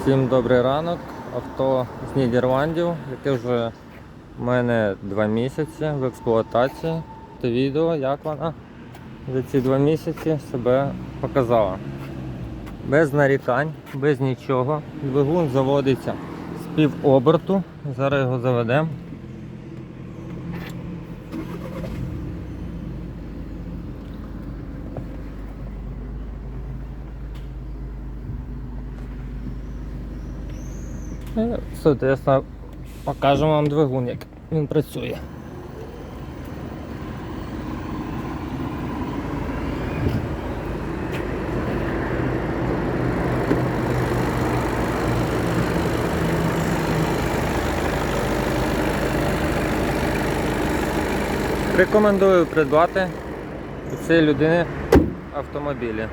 Всім добрий ранок. Авто з Нідерландів, яке вже в мене два місяці в експлуатації. Та відео, як вона за ці два місяці себе показала. Без нарікань, без нічого. Двигун заводиться з півоберту. Зараз його заведемо. Соответственно, покажемо вам двигун, як він працює. Рекомендую придбати цієї людини автомобілі.